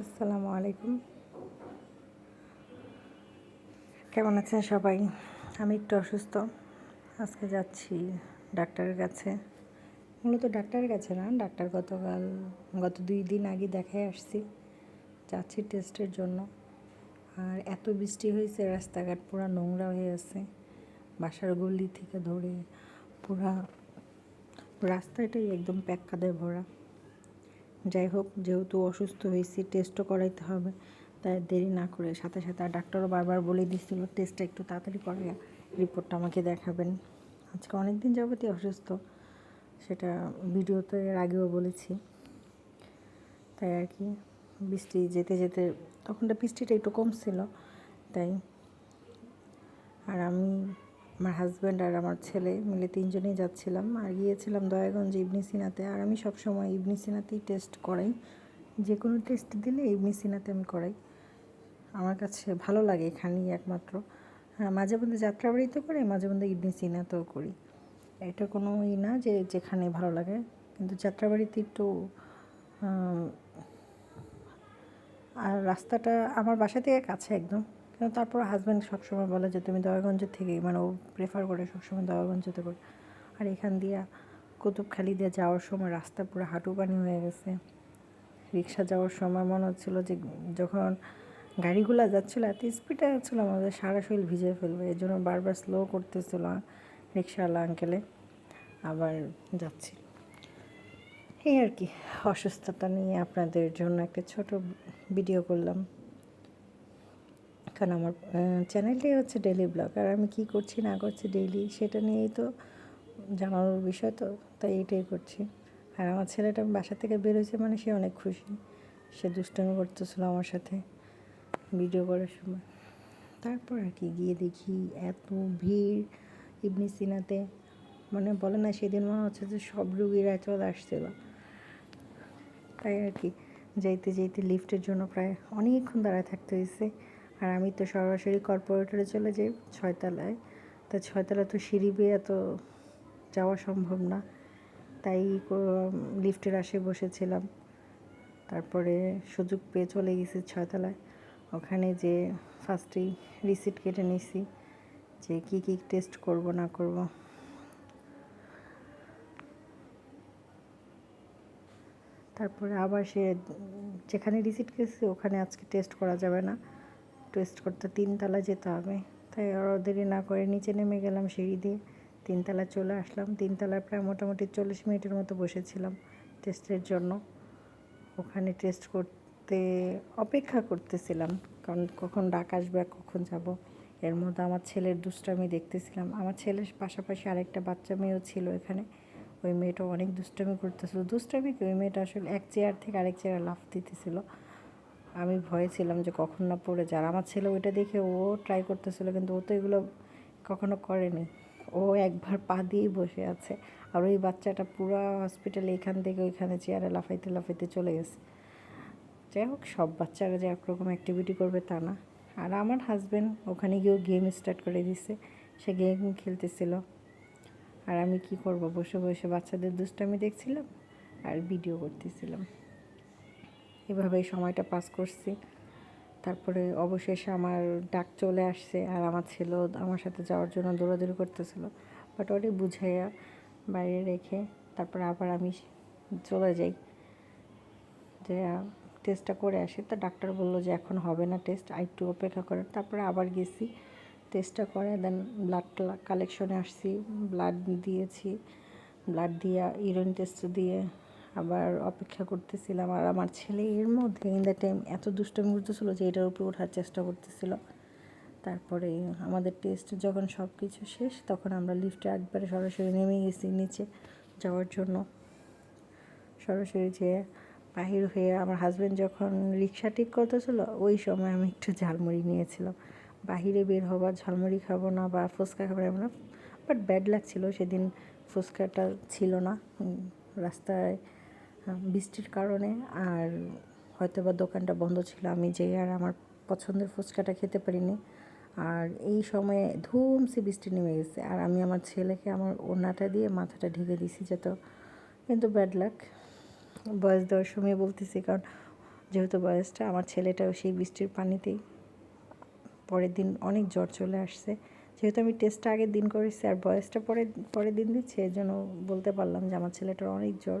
আসসালামু আলাইকুম। কেমন আছেন সবাই? আমি একটু অসুস্থ। আজকে যাচ্ছি ডাক্তারের কাছে। মূলত ডাক্তারের কাছে না, ডাক্তার গতকাল, গত দুই দিন আগে দেখায় আসছি। যাচ্ছি টেস্টের জন্য। আর এত বৃষ্টি হয়েছে, রাস্তাঘাট পুরো নোংরা হয়ে আছে। বাসার গলি থেকে ধরে পুরা রাস্তাটাই একদম প্যাক্কাদের ভরা। যাই হোক, যেহেতু অসুস্থ হয়েছি টেস্টও করাইতে হবে। তাই দেরি না করে সাথে সাথে আর ডাক্তারও বারবার বলে দিচ্ছিল টেস্টটা একটু তাড়াতাড়ি করে রিপোর্টটা আমাকে দেখাবেন। আজকে অনেক দিন যাবতীয় অসুস্থ, সেটা ভিডিওতে এর আগেও বলেছি। তাই আর কি, বৃষ্টি যেতে যেতে তখনটা বৃষ্টিটা একটু কম ছিল তাই। আর আমি আমার হাজব্যান্ড আর আমার ছেলে মিলে তিনজনেই যাচ্ছিলাম। আর গিয়েছিলাম দয়াগঞ্জ ইবনি সিনাতে। আর আমি সবসময় ইবনি সিনাতেই টেস্ট করাই। যে কোনো টেস্ট দিলে ইবনি সিনাতে আমি করাই। আমার কাছে ভালো লাগে এখানেই একমাত্র। মাঝে মধ্যে যাত্রাবাড়িতে করে, মাঝে মধ্যে ইবনি সিনাতেও করি। এটা কোনো ই না যে যেখানে ভালো লাগে। কিন্তু যাত্রাবাড়িতে একটু আর রাস্তাটা আমার বাসা থেকে কাছে একদম। তারপর হাজব্যান্ড সবসময় বলে যে, তুমি দয়াগঞ্জের থেকেই মানে ও প্রেফার করে সবসময় দয়াগঞ্জতে করে। আর এখান দিয়ে কুতুবখালি দিয়ে যাওয়ার সময় রাস্তা পুরো হাঁটু পানি হয়ে গেছে। রিক্সা যাওয়ার সময় মনে হচ্ছিল যে, যখন গাড়িগুলো যাচ্ছিল, এত স্পিডে যাচ্ছিল, আমাদের সারা শরীর ভিজে ফেলবে। এই জন্য বারবার স্লো করতেছিল রিক্সাওয়ালা আঙ্কেলে আবার যাচ্ছি। এই আর কি, অসুস্থতা নিয়ে আপনাদের জন্য একটা ছোট ভিডিও করলাম। কারণ আমার চ্যানেলটাই হচ্ছে ডেলি ব্লগ আর আমি কী করছি, না করছি ডেইলি সেটা নিয়েই তো জানানোর বিষয় তো, তাই এটাই করছি। আর আমার ছেলেটা বাসা থেকে বেরোচ্ছে মানে সে অনেক খুশি, সে দুষ্টামি করতেছিল আমার সাথে ভিডিও করার সময়। তারপর আর কি, গিয়ে দেখি এত ভিড় ইবনি সিনাতে মানে বলে না সেদিন মনে হচ্ছে যে সব রুগীরা চলে আসছিল। তাই আর কি, যাইতে যাইতে লিফটের জন্য প্রায় অনেকক্ষণ দাঁড়ায় থাকতে হয়েছে। আর আমি তো সরাসরি কর্পোরেটরে চলে যাই ছয়তলায়। তা ছয়তলা তো সিঁড়ি বেয়ে এত যাওয়া সম্ভব না। তাই লিফটের আসে বসেছিলাম। তারপরে সুযোগ পেয়ে চলে গেছি ছয়তলায়। ওখানে যে ফার্স্টেই রিসিট কেটে নিছি যে কি কি টেস্ট করব, না করব। তারপরে আবার সে, যেখানে রিসিট গেছে ওখানে আজকে টেস্ট করা যাবে না। টেস্ট করতে তিনতলা যেতে হবে। তাই আরও দেরি না করে নিচে নেমে গেলাম সিঁড়ি দিয়ে। তিনতলা চলে আসলাম। তিনতলায় প্রায় মোটামুটি চল্লিশ মিনিটের মতো বসেছিলাম টেস্টের জন্য। ওখানে টেস্ট করতে অপেক্ষা করতেছিলাম, কারণ কখন ডাক আসবে আর কখন যাব। এর মধ্যে আমার ছেলের দুষ্টামি দেখতেছিলাম। আমার ছেলের পাশাপাশি আরেকটা বাচ্চা মেয়েও ছিল এখানে। ওই মেয়েটা অনেক দুষ্টামি করতেছিল। দুষ্টামি কি? ওই মেয়েটা আসলে এক চেয়ার থেকে আরেক চেয়ারে লাফ দিতেছিল। আমি ভয়ে ছিলাম যে কখন না পড়ে যায়। আমার ছেলে ওইটা দেখে ও ট্রাই করতেছিল, কিন্তু ও তো এগুলো কখনো করেনি। ও একবার পা দিয়েই বসে আছে। আর ওই বাচ্চাটা পুরো হসপিটালে এখান থেকে ওইখানে চেয়ারে লাফাইতে লাফাইতে চলে গেছে। যাই হোক, সব বাচ্চারা যে একরকম অ্যাক্টিভিটি করবে তা না। আর আমার হাজব্যান্ড ওখানে গিয়েও গেম স্টার্ট করে দিছে। সে গেম খেলতেছিল। আর আমি কি করব? বসে বসে বাচ্চাদের দুষ্টামি দেখছিলাম আর ভিডিও করতেছিলাম। এভাবেই সময়টা পাস করছি। তারপরে অবশেষে আমার ডাক চলে আসছে আর আমার ছেলেও আমার সাথে যাওয়ার জন্য দৌড়াদৌড়ি করতেছিল। বাট ওরে বুঝাইয়া বাইরে রেখে তারপরে আবার আমি চলে যাই। যে টেস্টটা করে আসি। তো ডাক্তার বলল যে, এখন হবে না টেস্ট আর একটু অপেক্ষা করেন। তারপরে আবার গেছি। টেস্টটা করে দেন ব্লাড কালেকশনে আসছি। ব্লাড দিয়েছি। ব্লাড দিয়ে ইউরিন টেস্ট দিয়ে আবার অপেক্ষা করতেছিলাম আর আমার ছেলে এর মধ্যে ইন দ্য টাইম এত দুষ্টমি করতেছিল যে এটার উপরে ওঠার চেষ্টা করতেছিল। তারপরে আমাদের টেস্ট যখন সব কিছু শেষ, তখন আমরা লিফটে একবারে সরাসরি নেমে গেছি নিচে যাওয়ার জন্য। সরাসরি যেয়ে বাহির হয়ে আমার হাজব্যান্ড যখন রিক্সা ঠিক করতেছিল, ওই সময় আমি একটু ঝালমুড়ি নিয়েছিলাম। বাহিরে বের হবার ঝালমুড়ি খাব না বা ফুচকা খাব না বাট ব্যাড লাগছিল। সেদিন ফুচকাটা ছিল না। রাস্তায় বৃষ্টির কারণে আর হয়তো বা দোকানটা বন্ধ ছিল। আমি যে আর আমার পছন্দের ফুচকাটা খেতে পারিনি। আর এই সময়ে ধুমসে বৃষ্টি নেমে গেছে। আর আমি আমার ছেলেকে, আমার ওনাটা দিয়ে মাথাটা ঢেকে দিছি যত। কিন্তু ব্যাড লাক বয়স দেওয়ার সময় বলতেছি, কারণ যেহেতু বয়সটা, আমার ছেলেটাও সেই বৃষ্টির পানিতেই পরের দিন অনেক জ্বর চলে আসছে। যেহেতু আমি টেস্টটা আগের দিন করেছি, আর বয়সটা পরে পরের দিন দিচ্ছে এই জন্য বলতে পারলাম যে আমার ছেলেটার অনেক জ্বর।